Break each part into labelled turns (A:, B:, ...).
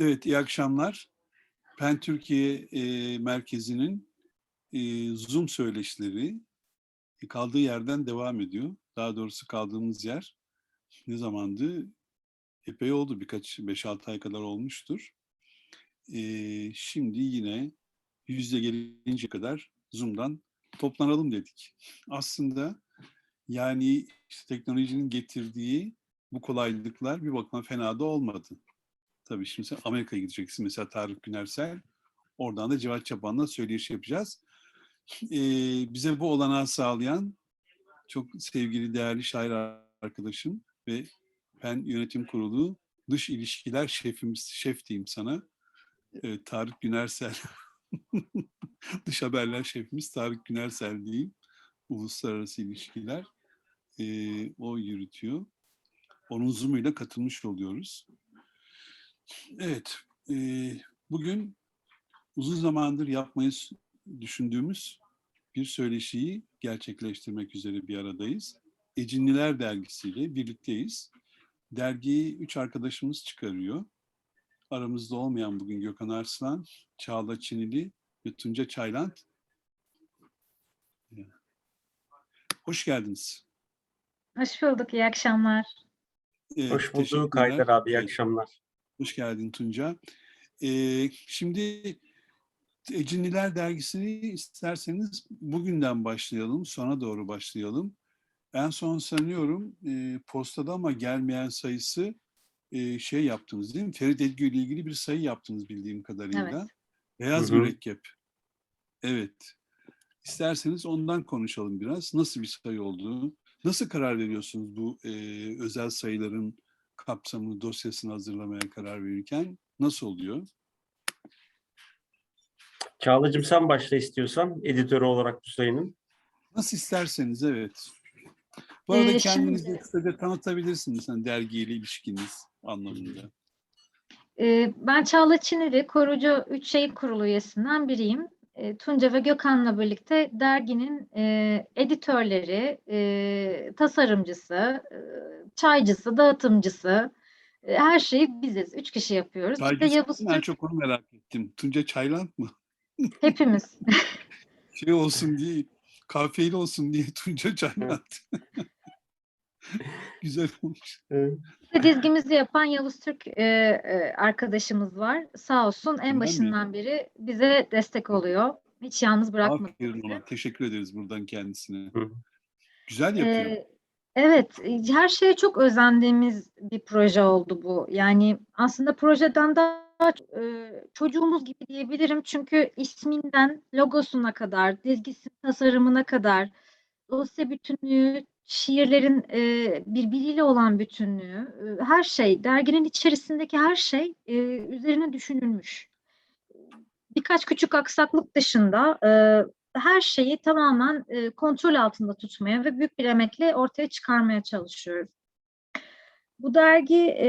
A: Evet, iyi akşamlar. PEN Türkiye e, Merkezi'nin e, Zoom söyleşileri e, kaldığı yerden devam ediyor. Daha doğrusu kaldığımız yer ne zamandı? Epey oldu, birkaç 5-6 ay kadar olmuştur. E, şimdi yine yüzde gelince kadar Zoom'dan toplanalım dedik. Aslında yani işte teknolojinin getirdiği bu kolaylıklar bir bakıma fena da olmadı. Tabii şimdi sen Amerika'ya gideceksin mesela Tarık Günersel. Oradan da Cevat Çapan'la söyleşi yapacağız. Ee, bize bu olanağı sağlayan çok sevgili değerli şair arkadaşım ve ben yönetim kurulu dış ilişkiler şefimiz, şef diyeyim sana. Ee, Tarık Günersel. dış haberler şefimiz Tarık Günersel diyeyim. Uluslararası ilişkiler. Ee, o yürütüyor. Onun Zoom'uyla katılmış oluyoruz. Evet, e, bugün uzun zamandır yapmayı düşündüğümüz bir söyleşiyi gerçekleştirmek üzere bir aradayız. Ecinliler dergisiyle birlikteyiz. Dergiyi üç arkadaşımız çıkarıyor. Aramızda olmayan bugün Gökhan Arslan, Çağla Çinili ve Tunca Çayland. Hoş geldiniz.
B: Hoş bulduk, iyi akşamlar.
A: Evet,
C: Hoş bulduk. Haydar abi, iyi akşamlar.
A: Hoş geldin Tunca. Ee, şimdi Ecinliler dergisini isterseniz bugünden başlayalım, sona doğru başlayalım. En son sanıyorum e, postada ama gelmeyen sayısı e, şey yaptınız değil mi? Ferit Edgü ile ilgili bir sayı yaptınız bildiğim kadarıyla.
B: Evet.
A: Beyaz
C: Hı hı.
A: mürekkep. Evet. İsterseniz ondan konuşalım biraz. Nasıl bir sayı olduğu, nasıl karar veriyorsunuz bu e, özel sayıların kapsamını, dosyasını hazırlamaya karar verirken? Nasıl oluyor?
C: Çağla'cığım sen başla istiyorsan editörü olarak sayının.
A: Nasıl isterseniz evet. Bu arada
B: Ee,
A: kendinizi
B: şimdi-
A: kısaca tanıtabilirsiniz. Yani dergiyle ilişkiniz anlamında.
B: Ee, ben Çağla Çinili, Korucu Üç Şehir Kurulu üyesinden biriyim. Ee, Tunca ve Gökhan'la birlikte derginin e, editörleri, e, tasarımcısı, e, çaycısı, dağıtımcısı, e, her şeyi biziz. Üç kişi yapıyoruz. De
A: Saygısı-
B: Yavuz
A: ben
B: Türk,
A: çok onu merak ettim. Tunca Çayland mı?
B: hepimiz.
A: Şey olsun diye, kafiyeli olsun diye Tunca Çayland. Güzel olmuş.
C: Evet.
B: Dizgimizi yapan Yavuz Türk e, e, arkadaşımız var. Sağ olsun en başından beri bize destek oluyor. Hiç yalnız bırakmadı.
A: Aferin ona. Teşekkür ederiz buradan kendisine.
C: Hı.
A: Güzel yapıyor.
B: Ee, evet, e, her şeye çok özendiğimiz bir proje oldu bu. Yani aslında projeden daha e, çocuğumuz gibi diyebilirim. Çünkü isminden logosuna kadar, dizgisi tasarımına kadar, dosya bütünlüğü, şiirlerin e, birbiriyle olan bütünlüğü, e, her şey, derginin içerisindeki her şey e, üzerine düşünülmüş. Birkaç küçük aksaklık dışında e, her şeyi tamamen e, kontrol altında tutmaya ve büyük bir emekle ortaya çıkarmaya çalışıyoruz. Bu dergi e,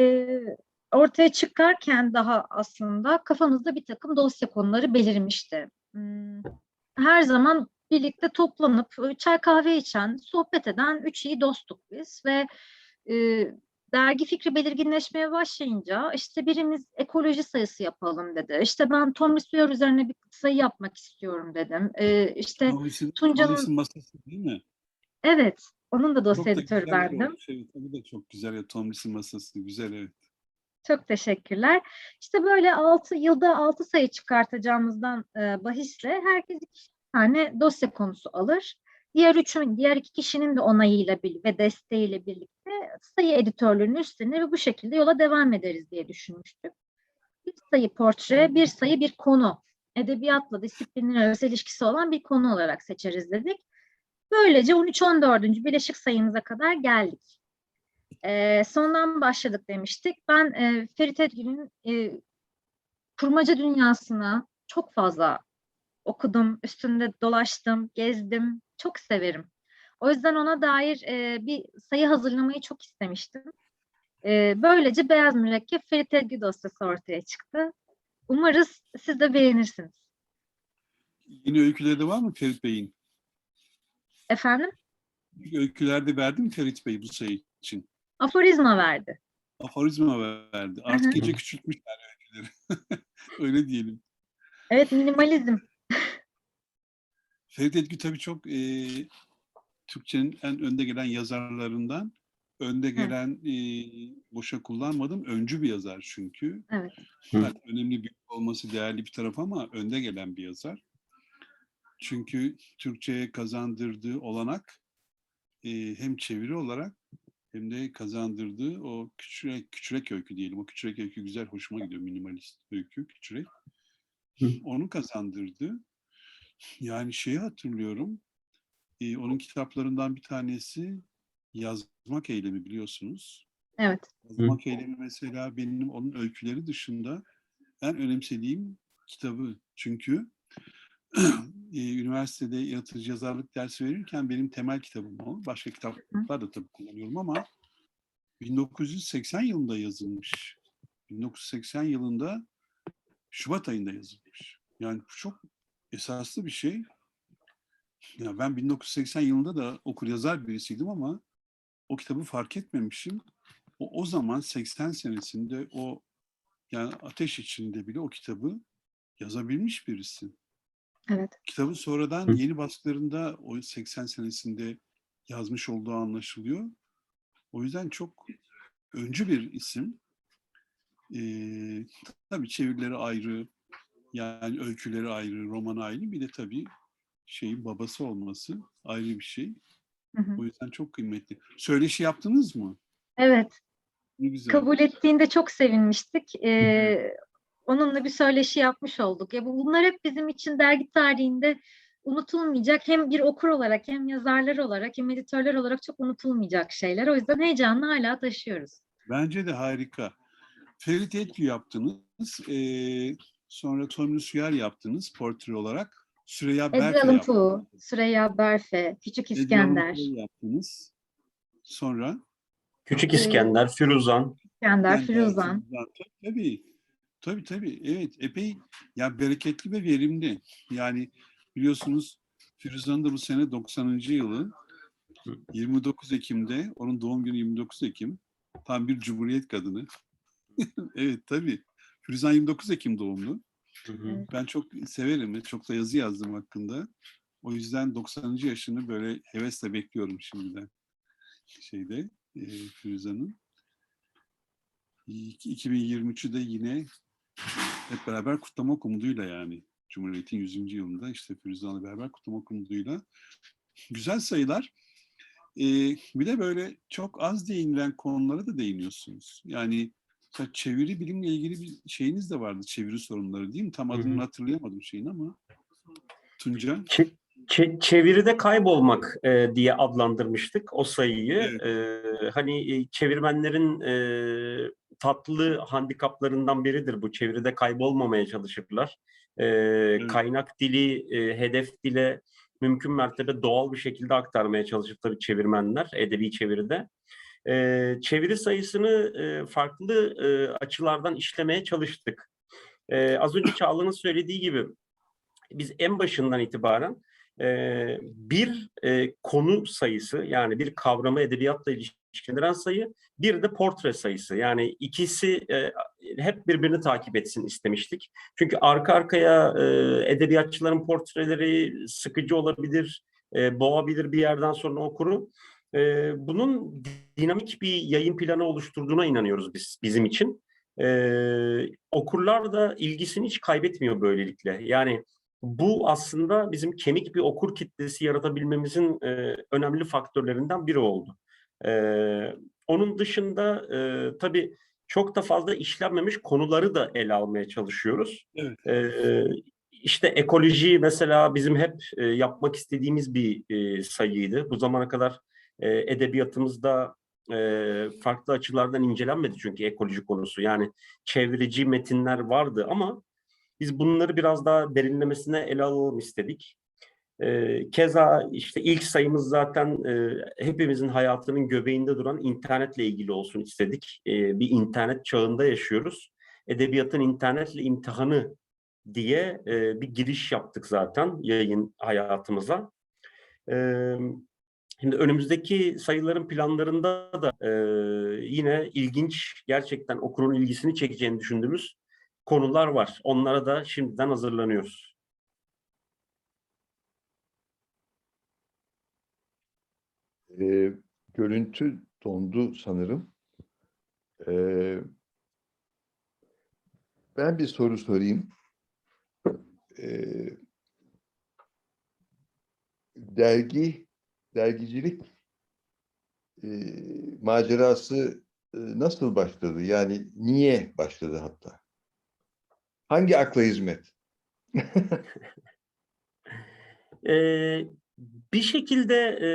B: ortaya çıkarken daha aslında kafamızda bir takım dosya konuları belirmişti. Hmm, Her zaman birlikte toplanıp e, çay kahve içen, sohbet eden üç iyi dostuk biz ve e, dergi fikri belirginleşmeye başlayınca işte birimiz ekoloji sayısı yapalım dedi. İşte ben Tomris Sawyer üzerine bir sayı yapmak istiyorum dedim. E, işte Tunca'nın-
A: masası değil mi?
B: Evet, onun da dosya editörü
A: olmuş. Evet, o da çok güzel ya. Tomris'in masası. Güzel evet.
B: Çok teşekkürler. İşte böyle 6 yılda 6 sayı çıkartacağımızdan e, bahisle herkes iki tane dosya konusu alır. Diğer üçün, diğer iki kişinin de onayıyla ve desteğiyle birlikte sayı editörlüğünü üstlenir ve bu şekilde yola devam ederiz diye düşünmüştük. Bir sayı portre, bir sayı bir konu. Edebiyatla disiplinin arası ilişkisi olan bir konu olarak seçeriz dedik. Böylece 13-14. bileşik sayımıza kadar geldik. Ee, sondan başladık demiştik. Ben e, Ferit Edgül'ün e, kurmaca dünyasını çok fazla okudum, üstünde dolaştım, gezdim. Çok severim. O yüzden ona dair e, bir sayı hazırlamayı çok istemiştim. E, böylece Beyaz Mürekkep Ferit Edgü dosyası ortaya çıktı. Umarız siz de beğenirsiniz.
A: Yeni öyküleri var mı Ferit Bey'in?
B: Efendim?
A: Öykülerde verdi mi Ferit Bey bu sayı için?
B: Aforizma verdi.
A: Aforizma verdi. Artık gece küçültmüşler öyküleri. Öyle diyelim.
B: Evet minimalizm.
A: Ferit Etgü tabii çok e, Türkçenin en önde gelen yazarlarından. Önde gelen e, boşa kullanmadım. Öncü bir yazar çünkü.
B: Evet.
A: Yani önemli bir olması değerli bir taraf ama önde gelen bir yazar. Çünkü Türkçe'ye kazandırdığı olanak e, hem çeviri olarak hem de kazandırdığı o küçürek, küçürek öykü diyelim. O küçürek öykü güzel, hoşuma gidiyor. Minimalist öykü, küçürek.
C: Hı.
A: Onu kazandırdı. Yani şeyi hatırlıyorum. e, onun kitaplarından bir tanesi yazmak eylemi biliyorsunuz.
B: Evet.
A: Yazmak eylemi mesela benim onun öyküleri dışında en önemsediğim kitabı. Çünkü e, üniversitede yaratıcı yazarlık dersi verirken benim temel kitabım o. Başka kitaplar da tabii kullanıyorum ama 1980 yılında yazılmış. 1980 yılında Şubat ayında yazılmış. Yani çok esaslı bir şey. Ya ben 1980 yılında da okur yazar birisiydim ama o kitabı fark etmemişim. O, o zaman 80 senesinde o yani ateş içinde bile o kitabı yazabilmiş birisi.
B: Evet.
A: Kitabı sonradan yeni baskılarında o 80 senesinde yazmış olduğu anlaşılıyor. O yüzden çok öncü bir isim. Ee, tabii çevirileri ayrı, yani öyküleri ayrı, romanı ayrı. Bir de tabii şeyin babası olması ayrı bir şey.
B: Hı hı.
A: O yüzden çok kıymetli. Söyleşi yaptınız mı?
B: Evet.
A: Ne güzel.
B: Kabul ettiğinde çok sevinmiştik. Ee, onunla bir söyleşi yapmış olduk. Ya bu- bunlar hep bizim için dergi tarihinde unutulmayacak hem bir okur olarak hem yazarlar olarak hem editörler olarak çok unutulmayacak şeyler. O yüzden heyecanla hala taşıyoruz.
A: Bence de harika. Ferit Etgü yaptınız. Ee, sonra Tomris Uyar yaptınız portre olarak. Süreyya Berfe
B: Edgar Allan
A: yaptınız.
B: Süreyya Berfe, Küçük
A: Edgar Allan
B: İskender,
A: Poe yaptınız. Sonra
C: Küçük İskender, Firuzan.
B: İskender. Firuzan.
A: Tabii. Tabii tabii. Evet. Epey ya bereketli ve verimli. Yani biliyorsunuz Firuzan'ın da bu sene 90. yılı. 29 Ekim'de, onun doğum günü 29 Ekim. Tam bir cumhuriyet kadını. evet tabii. Firuzan 29 Ekim doğumlu.
B: Evet.
A: Ben çok severim ve çok da yazı yazdım hakkında. O yüzden 90. yaşını böyle hevesle bekliyorum şimdiden. Şeyde, e, Firuzan'ın. İki- 2023'ü de yine hep beraber kutlamak umuduyla yani. Cumhuriyet'in 100. yılında işte Firuzan'la beraber kutlamak umuduyla. Güzel sayılar. Ee, bir de böyle çok az değinilen konulara da değiniyorsunuz. Yani çeviri bilimle ilgili bir şeyiniz de vardı. Çeviri sorunları değil mi? Tam adını hatırlayamadım şeyin ama. Tunca.
C: Çe- çe- çeviride kaybolmak e, diye adlandırmıştık o sayıyı. E, hani e, çevirmenlerin e, tatlı handikaplarından biridir bu. Çeviride kaybolmamaya çalışırlar. E, Kaynak dili, e, hedef dile mümkün mertebe doğal bir şekilde aktarmaya çalışır tabii çevirmenler edebi çeviride. E, çeviri sayısını e, farklı e, açılardan işlemeye çalıştık. E, az önce Çağla'nın söylediği gibi biz en başından itibaren e, bir e, konu sayısı yani bir kavramı edebiyatla ilişkilendiren sayı bir de portre sayısı yani ikisi e, hep birbirini takip etsin istemiştik. Çünkü arka arkaya e, edebiyatçıların portreleri sıkıcı olabilir, e, boğabilir bir yerden sonra okuru. E, bunun dinamik bir yayın planı oluşturduğuna inanıyoruz biz bizim için. E, okurlar da ilgisini hiç kaybetmiyor böylelikle. Yani bu aslında bizim kemik bir okur kitlesi yaratabilmemizin e, önemli faktörlerinden biri oldu. E, onun dışında e, tabii çok da fazla işlenmemiş konuları da ele almaya çalışıyoruz.
A: Evet.
C: E, işte ekoloji mesela bizim hep e, yapmak istediğimiz bir e, sayıydı. Bu zamana kadar e, edebiyatımızda e, farklı açılardan incelenmedi çünkü ekoloji konusu. Yani çevreci metinler vardı ama biz bunları biraz daha derinlemesine ele alalım istedik. Ee, keza işte ilk sayımız zaten e, hepimizin hayatının göbeğinde duran internetle ilgili olsun istedik. Ee, bir internet çağında yaşıyoruz. Edebiyatın internetle imtihanı diye e, bir giriş yaptık zaten yayın hayatımıza. Ee, Şimdi önümüzdeki sayıların planlarında da e, yine ilginç, gerçekten okurun ilgisini çekeceğini düşündüğümüz konular var. Onlara da şimdiden hazırlanıyoruz.
D: Ee, görüntü dondu sanırım. Ee, ben bir soru sorayım. Ee, dergi, dergicilik e, macerası e, nasıl başladı? Yani niye başladı hatta? Hangi akla hizmet?
C: Ee, bir şekilde e,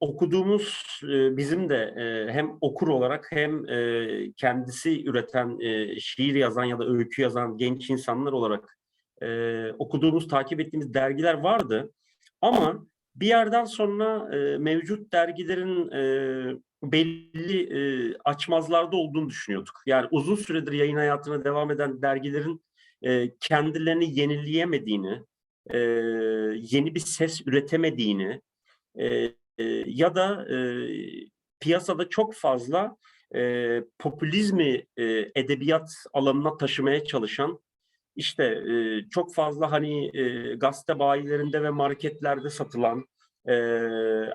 C: okuduğumuz e, bizim de e, hem okur olarak hem e, kendisi üreten e, şiir yazan ya da öykü yazan genç insanlar olarak e, okuduğumuz, takip ettiğimiz dergiler vardı. Ama bir yerden sonra e, mevcut dergilerin e, belli e, açmazlarda olduğunu düşünüyorduk. Yani uzun süredir yayın hayatına devam eden dergilerin e, kendilerini yenileyemediğini, e, yeni bir ses üretemediğini e, e, ya da e, piyasada çok fazla e, popülizmi e, edebiyat alanına taşımaya çalışan işte e, çok fazla hani e, gazete bayilerinde ve marketlerde satılan e,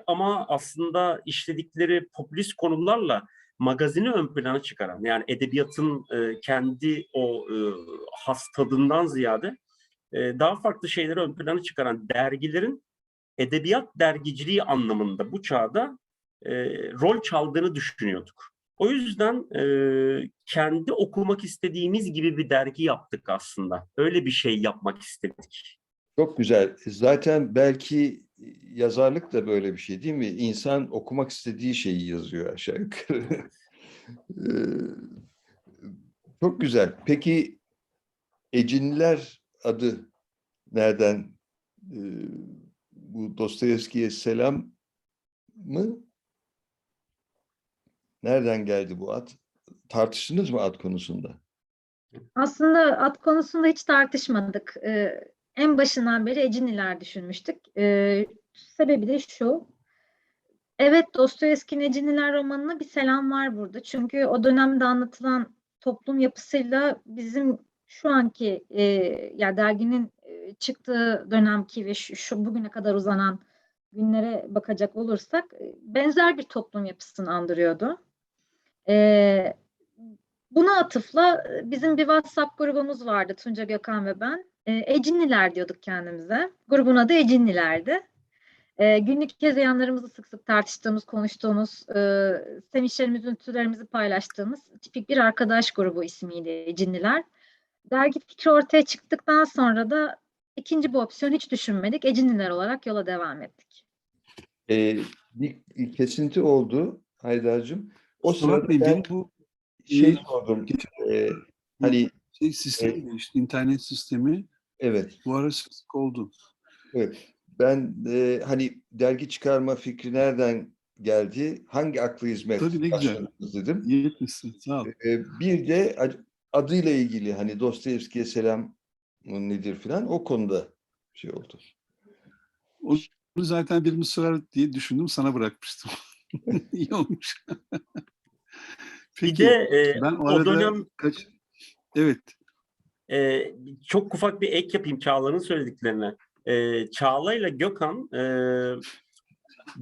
C: ama aslında işledikleri popülist konularla magazini ön plana çıkaran yani edebiyatın e, kendi o e, has tadından ziyade e, daha farklı şeyleri ön plana çıkaran dergilerin edebiyat dergiciliği anlamında bu çağda e, rol çaldığını düşünüyorduk. O yüzden e, kendi okumak istediğimiz gibi bir dergi yaptık aslında. Öyle bir şey yapmak istedik.
D: Çok güzel. Zaten belki yazarlık da böyle bir şey değil mi? İnsan okumak istediği şeyi yazıyor aşağı yukarı. Çok güzel. Peki Ecinliler adı nereden? Bu Dostoyevski'ye selam mı? Nereden geldi bu ad? Tartıştınız mı ad konusunda?
B: Aslında ad konusunda hiç tartışmadık. Ee, en başından beri Eciniler düşünmüştük. Ee, sebebi de şu. Evet Dostoyevski'nin Eciniler romanına bir selam var burada. Çünkü o dönemde anlatılan toplum yapısıyla bizim şu anki e, ya derginin e, çıktığı dönemki ve şu, şu bugüne kadar uzanan günlere bakacak olursak e, benzer bir toplum yapısını andırıyordu. E, Buna atıfla e, bizim bir WhatsApp grubumuz vardı Tunca Gökhan ve ben. E, Ecinliler diyorduk kendimize. Grubun adı Ecinlilerdi. E, günlük hezeyanlarımızı sık sık tartıştığımız, konuştuğumuz, e, sevinçlerimizi, üzüntülerimizi paylaştığımız tipik bir arkadaş grubu ismiydi Ecinliler. Dergi fikri ortaya çıktıktan sonra da ikinci bu opsiyonu hiç düşünmedik. Ecinliler olarak yola devam ettik.
D: Bir bir kesinti oldu Haydar'cığım. O
A: bakmayın,
D: ben
A: benim bu
D: şey
A: e,
D: sordum.
A: getir-
D: Eee, hani
A: şey sistemi değişti, internet sistemi
D: evet.
A: bu ara sık oldu.
D: Evet. Ben e, hani dergi çıkarma fikri nereden geldi? Hangi aklı hizmet
A: Tabii, ne güzel.
D: dedim.
A: İyi etmişsin, sağ ol.
D: E, bir de ad- adıyla ilgili hani Dostoyevski'ye selam nedir filan o konuda şey oldu.
A: Onu zaten bir mısra diye düşündüm, sana bırakmıştım. İyi olmuş.
C: Bir
A: Peki,
C: de e,
A: ben o
C: o dönem
A: kaç... Evet,
C: e, çok ufak bir ek yapayım Çağla'nın söylediklerine. E, Çağla ile Gökhan e,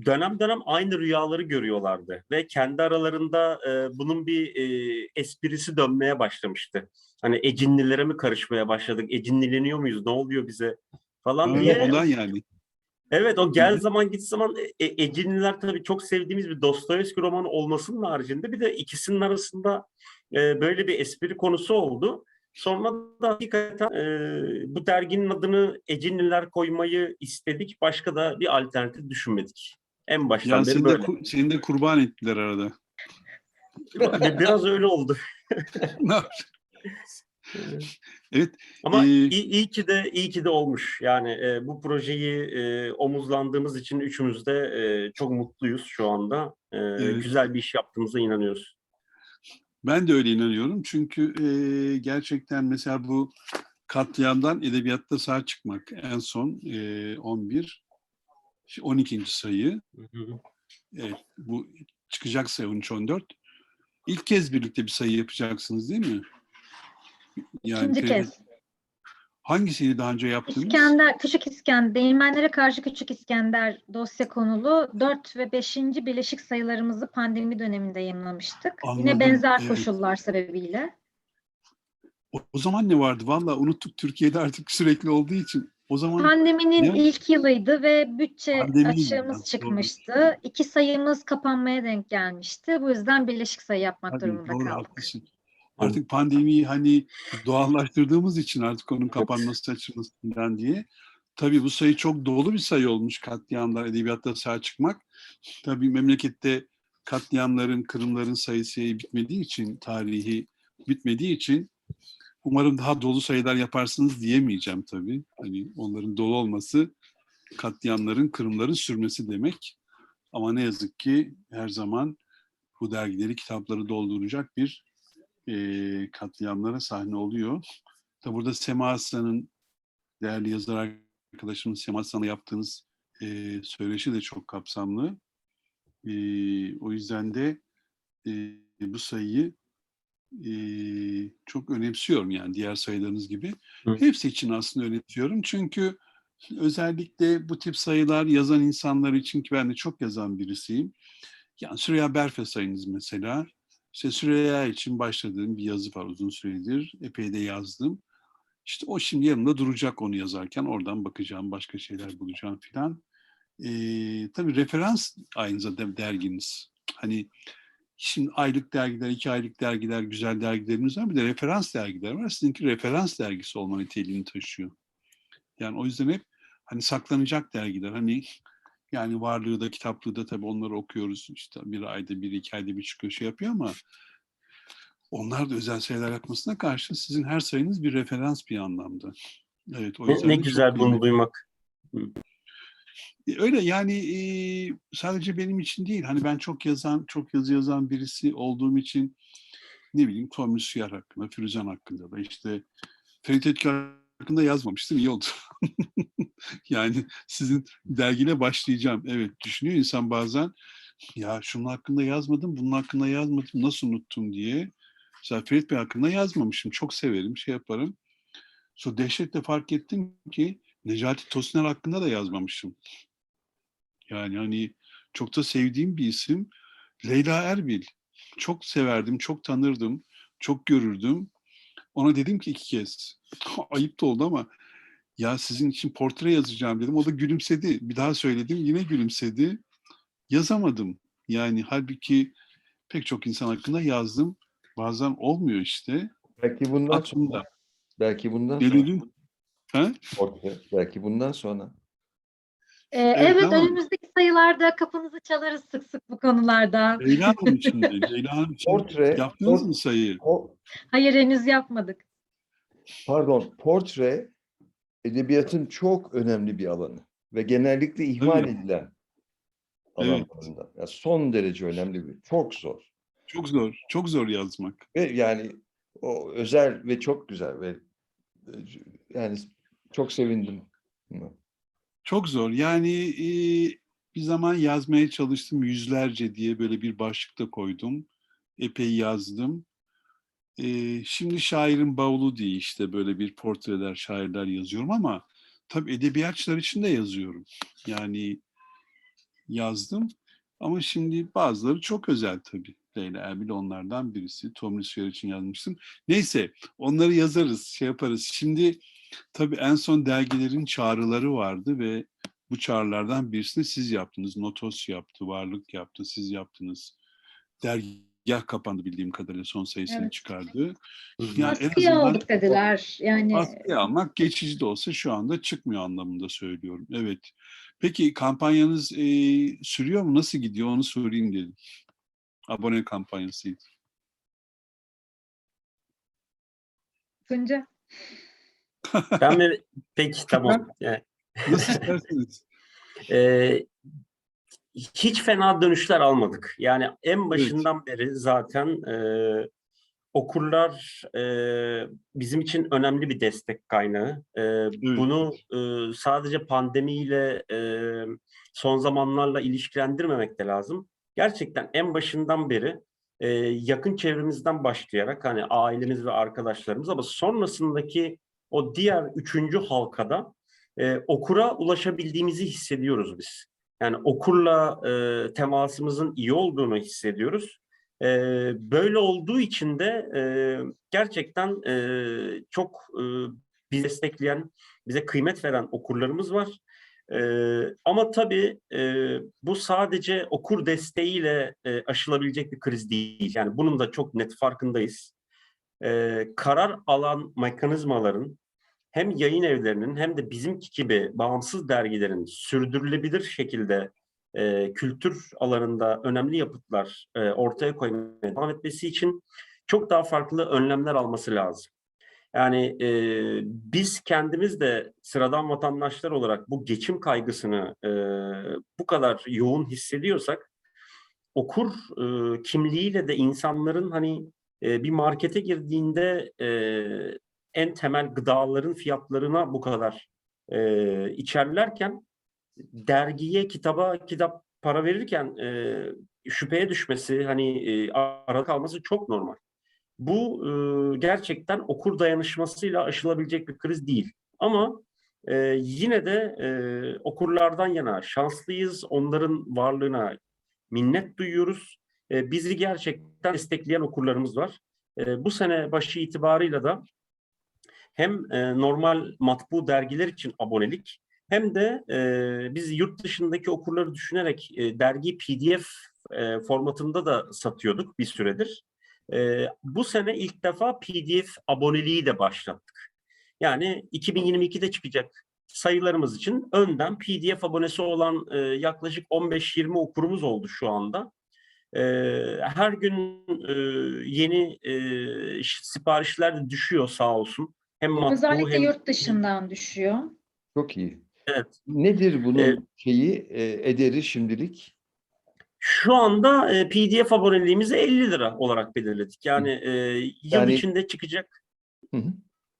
C: dönem dönem aynı rüyaları görüyorlardı ve kendi aralarında e, bunun bir e, esprisi dönmeye başlamıştı. Hani ecinlilere mi karışmaya başladık? Ecinlileniyor muyuz? Ne oluyor bize? Falan diye.
A: ondan yani.
C: Evet o gel zaman git zaman e, e, Ecinliler tabii çok sevdiğimiz bir Dostoyevski romanı olmasının haricinde bir de ikisinin arasında e, böyle bir espri konusu oldu. Sonra da hakikaten e, bu derginin adını Ecinliler koymayı istedik. Başka da bir alternatif düşünmedik. En baştan
A: Yani
C: beri
A: seni de,
C: böyle.
A: ku- seni de kurban ettiler arada.
C: Bir- Biraz öyle oldu.
A: Evet,
C: Ama
A: Ee,
C: iyi, iyi ki de iyi ki de olmuş. Yani e, bu projeyi e, omuzlandığımız için üçümüz de e, çok mutluyuz şu anda. E,
A: Evet.
C: Güzel bir iş yaptığımıza inanıyoruz.
A: Ben de öyle inanıyorum. Çünkü e, gerçekten mesela bu katliamdan edebiyatta sağ çıkmak en son e, 11, 12. sayı. Evet, bu çıkacak sayı 13-14. İlk kez birlikte bir sayı yapacaksınız değil mi? Yani
B: İkinci
A: tele-
B: kez.
A: Hangisiydi daha önce yaptınız?
B: İskender, Küçük İskender, Değirmenlere karşı Küçük İskender dosya konulu 4 ve 5. birleşik sayılarımızı pandemi döneminde yayınlamıştık.
A: Anladım,
B: Yine benzer
A: evet.
B: koşullar sebebiyle.
A: O, o zaman ne vardı? Valla unuttuk Türkiye'de artık sürekli olduğu için. O zaman
B: Pandeminin
A: Ne?
B: ilk yılıydı ve bütçe
A: Pandemiydi
B: açığımız
A: ya, doğru.
B: çıkmıştı. İki sayımız kapanmaya denk gelmişti. Bu yüzden birleşik sayı yapmak
A: Tabii,
B: durumunda
A: doğru
B: kaldık.
A: haklısın. Artık pandemiyi hani doğallaştırdığımız için artık onun kapanması açılması falan diye. Tabii bu sayı çok dolu bir sayı olmuş katliamlar, edebiyatta sağ çıkmak. Tabii memlekette katliamların, kırımların sayısı bitmediği için, tarihi bitmediği için umarım daha dolu sayılar yaparsınız diyemeyeceğim tabii. Hani onların dolu olması katliamların, kırımların sürmesi demek. Ama ne yazık ki her zaman bu dergileri, kitapları dolduracak bir eee, katliamlara sahne oluyor. Tabi burada Sema Aslan'ın değerli yazar arkadaşımız Sema Aslan'la yaptığınız eee, söyleşi de çok kapsamlı. Eee, o yüzden de eee, bu sayıyı eee, çok önemsiyorum yani diğer sayılarınız gibi.
C: Hı.
A: Hepsi için aslında önemsiyorum çünkü özellikle bu tip sayılar yazan insanlar için ki ben de çok yazan birisiyim. Yani Süreyya Berfe sayınız mesela. İşte Süreyya için başladığım bir yazı var uzun süredir. Epey de yazdım. İşte o şimdi yanımda duracak onu yazarken. Oradan bakacağım, başka şeyler bulacağım filan. Ee, tabii referans aynı zamanda derginiz. Hani şimdi aylık dergiler, iki aylık dergiler, güzel dergilerimiz var. Bir de referans dergiler var. Sizinki referans dergisi olma niteliğini taşıyor. Yani o yüzden hep hani saklanacak dergiler. Hani yani varlığı da kitaplığı da tabii onları okuyoruz. İşte bir ayda bir iki ayda bir çıkıyor şey yapıyor ama onlar da özel sayılar yapmasına karşı sizin her sayınız bir referans bir anlamda. Evet o
C: Ne, ne güzel bunu
A: kıymetli.
C: duymak.
A: E, Öyle yani e, sadece benim için değil. Hani ben çok yazan, çok yazı yazan birisi olduğum için ne bileyim Tomris Suyar hakkında, Firuzan hakkında da işte Ferit Ötkar hakkında yazmamıştım. iyi oldu. yani sizin dergine başlayacağım. Evet düşünüyor insan bazen ya şunun hakkında yazmadım, bunun hakkında yazmadım, nasıl unuttum diye. Mesela Ferit Bey hakkında yazmamışım. Çok severim, şey yaparım. Sonra dehşetle fark ettim ki Necati Tosner hakkında da yazmamışım. Yani hani çok da sevdiğim bir isim. Leyla Erbil. Çok severdim, çok tanırdım, çok görürdüm. Ona dedim ki iki kez. Ayıp da oldu ama ya sizin için portre yazacağım dedim. O da gülümsedi. Bir daha söyledim yine gülümsedi. Yazamadım. Yani halbuki pek çok insan hakkında yazdım. Bazen olmuyor işte.
D: Belki bundan sonra.
A: Aklımda.
D: Belki bundan
A: Ne
D: sonra.
A: Ha?
D: Portre. Belki bundan sonra.
B: Ee, evet,
A: ama-
B: önümüzdeki sayılarda kapınızı çalarız sık sık bu konularda.
A: Leyla Hanım için de. Leyla Hanım için
D: Portre.
A: yaptınız
D: por-
A: mı sayı?
D: o,
B: Hayır henüz yapmadık.
D: pardon, portre edebiyatın çok önemli bir alanı ve genellikle ihmal
A: Tabii.
D: edilen
A: Evet.
D: alanlarından. Ya son derece önemli bir, çok zor.
A: Çok zor. Çok zor yazmak.
D: Ve yani o özel ve çok güzel ve e, yani çok sevindim.
A: Çok zor. Yani e, bir zaman yazmaya çalıştım yüzlerce diye böyle bir başlıkta koydum. Epey yazdım. E, şimdi şairin bavulu diye işte böyle bir portreler, şairler yazıyorum ama tabii edebiyatçılar için de yazıyorum. Yani yazdım ama şimdi bazıları çok özel tabii. Leyla Erbil onlardan birisi. Tomris Suyar için yazmıştım. Neyse onları yazarız, şey yaparız. Şimdi tabii en son dergilerin çağrıları vardı ve bu çağrılardan birisini siz yaptınız. Notos yaptı, Varlık yaptı, siz yaptınız. Dergah kapandı bildiğim kadarıyla son sayısını
B: Evet.
A: çıkardı. Yani en
B: Askıya aldık dediler. Yani
A: Askıya almak geçici de olsa şu anda çıkmıyor anlamında söylüyorum. Evet. Peki kampanyanız e, sürüyor mu? Nasıl gidiyor? Onu sorayım dedim. Abone kampanyasıydı.
B: Tunca.
C: Ben mi? Peki tamam. Yani,
A: Nasıl isterseniz.
C: e, hiç fena dönüşler almadık. Yani en başından beri zaten e, okurlar e, bizim için önemli bir destek kaynağı. E, Bunu e, sadece pandemiyle e, son zamanlarla ilişkilendirmemek de lazım. Gerçekten en başından beri e, yakın çevremizden başlayarak hani ailemiz ve arkadaşlarımız ama sonrasındaki o diğer üçüncü halkada e, okura ulaşabildiğimizi hissediyoruz biz. Yani okurla e, temasımızın iyi olduğunu hissediyoruz. E, böyle olduğu için de e, gerçekten e, çok e, bizi destekleyen, bize kıymet veren okurlarımız var. Ee, ama tabii e, bu sadece okur desteğiyle e, aşılabilecek bir kriz değil. Yani bunun da çok net farkındayız. Ee, karar alan mekanizmaların hem yayın evlerinin hem de bizimki gibi bağımsız dergilerin sürdürülebilir şekilde e, kültür alanında önemli yapıtlar e, ortaya koymaya devam etmesi için çok daha farklı önlemler alması lazım. Yani e, biz kendimiz de sıradan vatandaşlar olarak bu geçim kaygısını e, bu kadar yoğun hissediyorsak okur e, kimliğiyle de insanların hani e, bir markete girdiğinde e, en temel gıdaların fiyatlarına bu kadar e, içerlerken dergiye, kitaba, kitap para verirken e, şüpheye düşmesi, hani e, arada kalması çok normal. Bu e, gerçekten okur dayanışmasıyla aşılabilecek bir kriz değil. Ama yine de okurlardan yana şanslıyız. Onların varlığına minnet duyuyoruz. E, bizi gerçekten destekleyen okurlarımız var. E, bu sene başı itibarıyla da hem e, normal matbu dergiler için abonelik hem de biz yurt dışındaki okurları düşünerek dergi PDF formatında da satıyorduk bir süredir. Bu sene ilk defa PDF aboneliği de başlattık. Yani 2022'de çıkacak sayılarımız için önden PDF abonesi olan yaklaşık 15-20 okurumuz oldu şu anda. E, her gün e, yeni e, siparişler de düşüyor sağ olsun. Hem matbu
B: Özellikle
C: hem
B: yurt dışından düşüyor.
D: Çok iyi.
C: Evet.
D: Nedir bunun
C: Evet.
D: şeyi, e, ederi şimdilik?
C: Şu anda e, PDF aboneliğimizi 50 lira olarak belirledik. Yani e, yıl
D: Yani-
C: içinde çıkacak
D: Hı hı.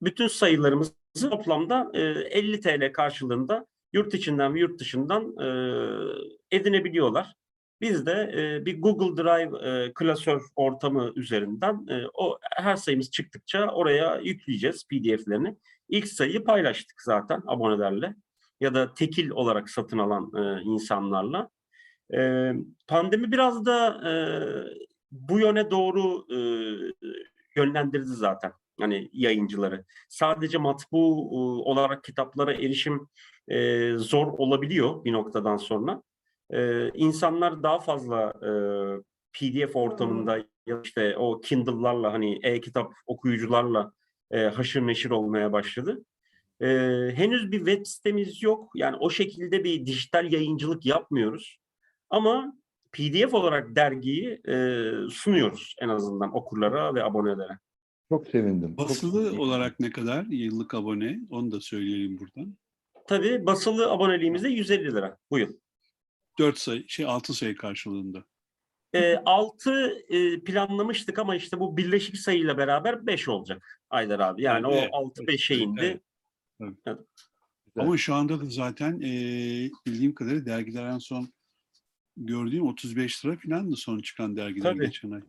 C: bütün sayılarımızı toplamda e, 50 TL karşılığında yurt içinden ve yurt dışından e, edinebiliyorlar. Biz de e, bir Google Drive e, klasör ortamı üzerinden e, o her sayımız çıktıkça oraya yükleyeceğiz PDF'lerini. İlk sayıyı paylaştık zaten abonelerle ya da tekil olarak satın alan e, insanlarla. E, pandemi biraz da e, bu yöne doğru e, yönlendirdi zaten hani yayıncıları. Sadece matbu e, olarak kitaplara erişim e, zor olabiliyor bir noktadan sonra. E, insanlar daha fazla e, PDF ortamında ya işte o Kindle'larla hani e-kitap okuyucularla e, haşır neşir olmaya başladı. E, henüz bir web sitemiz yok. Yani o şekilde bir dijital yayıncılık yapmıyoruz. Ama PDF olarak dergiyi e, sunuyoruz en azından okurlara ve abonelere.
D: Çok sevindim. Çok
A: Basılı
D: iyi.
A: olarak ne kadar yıllık abone? Onu da söyleyelim buradan.
C: Tabii basılı aboneliğimiz de 150 lira bu yıl.
A: 4 sayı, şey 6 sayı karşılığında.
C: E, 6 e, planlamıştık ama işte bu birleşik sayıyla beraber 5 olacak Aydar abi. Yani o
A: Evet,
C: 6
A: evet,
C: 5'e indi.
A: evet.
D: Güzel.
A: Ama şu anda da zaten eee, bildiğim kadarıyla dergiler en son gördüğüm 35 lira falan da son çıkan dergiler
C: Tabii.
A: geçen ay.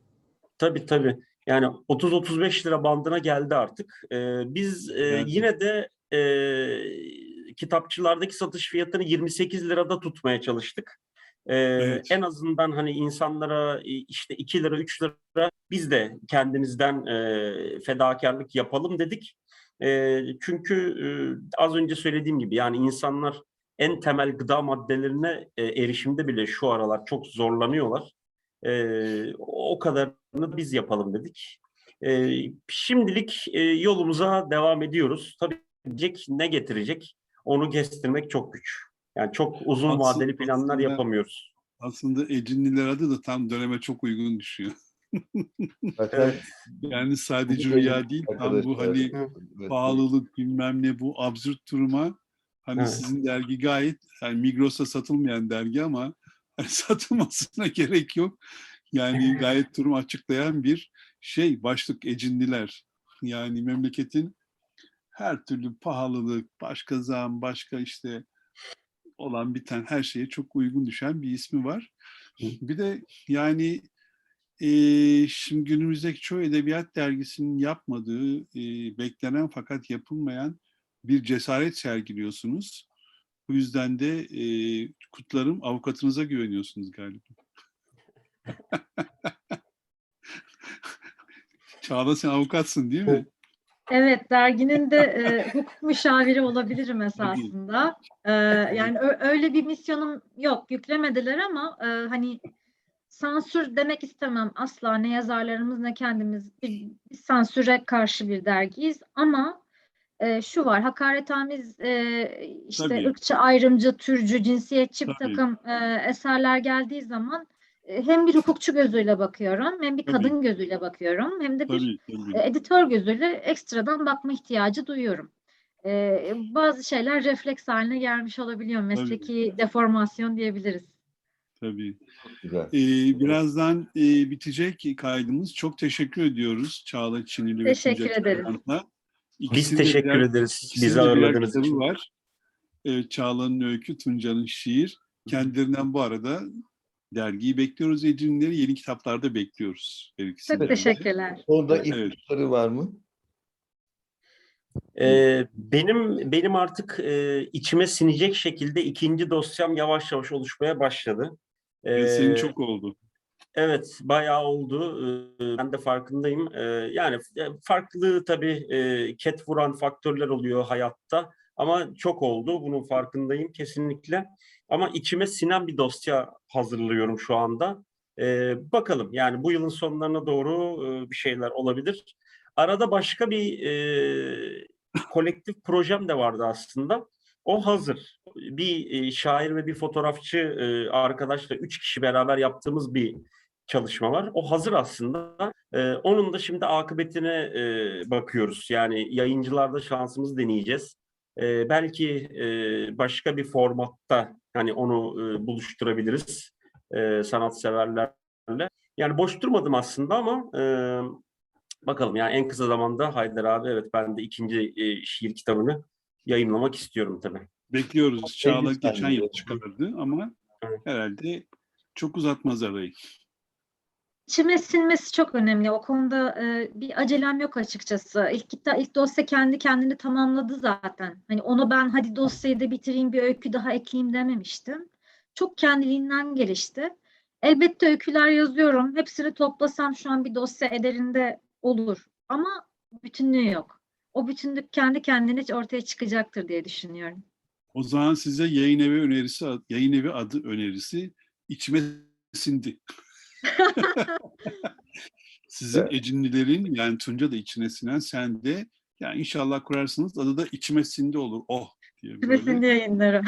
C: Tabii tabii. Yani 30-35 lira bandına geldi artık. E, biz e,
A: Evet.
C: yine de e, kitapçılardaki satış fiyatını 28 lirada tutmaya çalıştık. E,
A: Evet.
C: En azından hani insanlara e, işte 2 lira 3 lira biz de kendimizden e, fedakarlık yapalım dedik. E, çünkü e, az önce söylediğim gibi yani insanlar en temel gıda maddelerine e, erişimde bile şu aralar çok zorlanıyorlar. E, o kadarını biz yapalım dedik. E, şimdilik e, yolumuza devam ediyoruz. Tabii ne getirecek onu kestirmek çok güç. Yani çok uzun
A: Aslında-
C: vadeli planlar
A: aslında-
C: yapamıyoruz.
A: Aslında Ecinliler adı da tam döneme çok uygun düşüyor.
C: Evet.
A: Yani sadece rüya değil, tam bu hani
D: Evet.
A: pahalılık bilmem ne bu absürt duruma hani
C: Evet.
A: sizin dergi gayet yani Migros'a satılmayan dergi ama hani satılmasına gerek yok. Yani gayet durum açıklayan bir şey başlık ecindiler. Yani memleketin her türlü pahalılık, başka zam, başka işte olan biten her şeye çok uygun düşen bir ismi var. Bir de yani Ee, şimdi günümüzdeki çoğu edebiyat dergisinin yapmadığı, e, beklenen fakat yapılmayan bir cesaret sergiliyorsunuz. Bu yüzden de e, kutlarım avukatınıza güveniyorsunuz galiba. Çağla sen avukatsın değil mi?
B: Evet, derginin de e, hukuk müşaviri olabilirim esasında. E, yani ö- öyle bir misyonum yok, yüklemediler ama e, hani sansür demek istemem asla. Ne yazarlarımız ne kendimiz bir, bir sansüre karşı bir dergiyiz ama e, şu var, hakaretamiz e, işte
A: Tabii.
B: ırkçı, ayrımcı, türcü, cinsiyetçi bir
A: Tabii.
B: takım e, eserler geldiği zaman hem bir hukukçu gözüyle bakıyorum, hem bir
A: Tabii.
B: kadın gözüyle bakıyorum, hem de bir
A: Tabii, tabii.
B: e, editör gözüyle ekstradan bakma ihtiyacı duyuyorum. E, bazı şeyler refleks haline gelmiş olabiliyor. Mesleki deformasyon diyebiliriz.
A: tabii.
D: Güzel.
A: Ee, birazdan e, bitecek kaydımız. Çok teşekkür ediyoruz Çağla Çinili ve
B: Teşekkür
A: Tuncay
B: ederiz.
A: Çakmak'la.
C: Biz teşekkür
A: birer-
C: ederiz bizi ağırladığınız için.
A: var. Evet, Çağla'nın öykü, Tunca'nın şiir. Kendilerinden bu arada dergiyi bekliyoruz. Ecrinleri yeni kitaplarda bekliyoruz. her ikisinden
B: Çok
A: de.
B: teşekkürler.
D: Orada
A: Evet.
D: ipuçları var mı?
C: Ee, benim benim artık e, içime sinecek şekilde ikinci dosyam yavaş yavaş oluşmaya başladı.
A: Evet, senin
C: Ee,
A: çok oldu.
C: Evet, bayağı oldu. Ee, Ben de farkındayım. Ee, Yani e, farklı tabii e, ket vuran faktörler oluyor hayatta. Ama çok oldu. Bunun farkındayım kesinlikle. Ama içime sinen bir dosya hazırlıyorum şu anda. Ee, Bakalım yani bu yılın sonlarına doğru e, bir şeyler olabilir. Arada başka bir e, kolektif projem de vardı aslında. O hazır. Bir e, şair ve bir fotoğrafçı e, arkadaşla üç kişi beraber yaptığımız bir çalışma var. O hazır aslında. Ee, onun da şimdi akıbetine e, bakıyoruz. Yani yayıncılarda şansımızı deneyeceğiz. Ee, belki e, başka bir formatta hani onu e, buluşturabiliriz e, sanatseverlerle. Yani boş durmadım aslında ama e, bakalım yani en kısa zamanda Haydar abi evet ben de ikinci e, şiir kitabını yayınlamak istiyorum tabii.
A: Bekliyoruz. Çağla geçen yıl çıkardı ama
C: Evet.
A: herhalde çok uzatmaz arayı.
B: İçime sinmesi çok önemli. O konuda e, bir acelem yok açıkçası. İlk kita ilk dosya kendi kendini tamamladı zaten. Hani onu ben hadi dosyayı da bitireyim bir öykü daha ekleyeyim dememiştim. Çok kendiliğinden gelişti. Elbette öyküler yazıyorum. Hepsini toplasam şu an bir dosya ederinde olur. Ama bütünlüğü yok. O bütünlük kendi kendine ortaya çıkacaktır diye düşünüyorum.
A: O zaman size yayın evi önerisi, yayın evi adı önerisi içime sindi. Sizin
D: Evet.
A: Ecinlilerin yani Tunca da içine sinen sen de yani inşallah kurarsınız adı da içime sindi olur. Oh diye
B: Süresinde yayınlarım.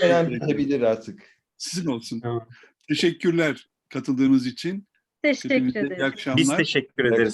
D: Hemen bitebilir artık.
A: Sizin olsun.
C: Tamam.
A: Teşekkürler katıldığınız için.
B: Teşekkür
A: Hepinize iyi akşamlar.
C: Biz teşekkür ederiz.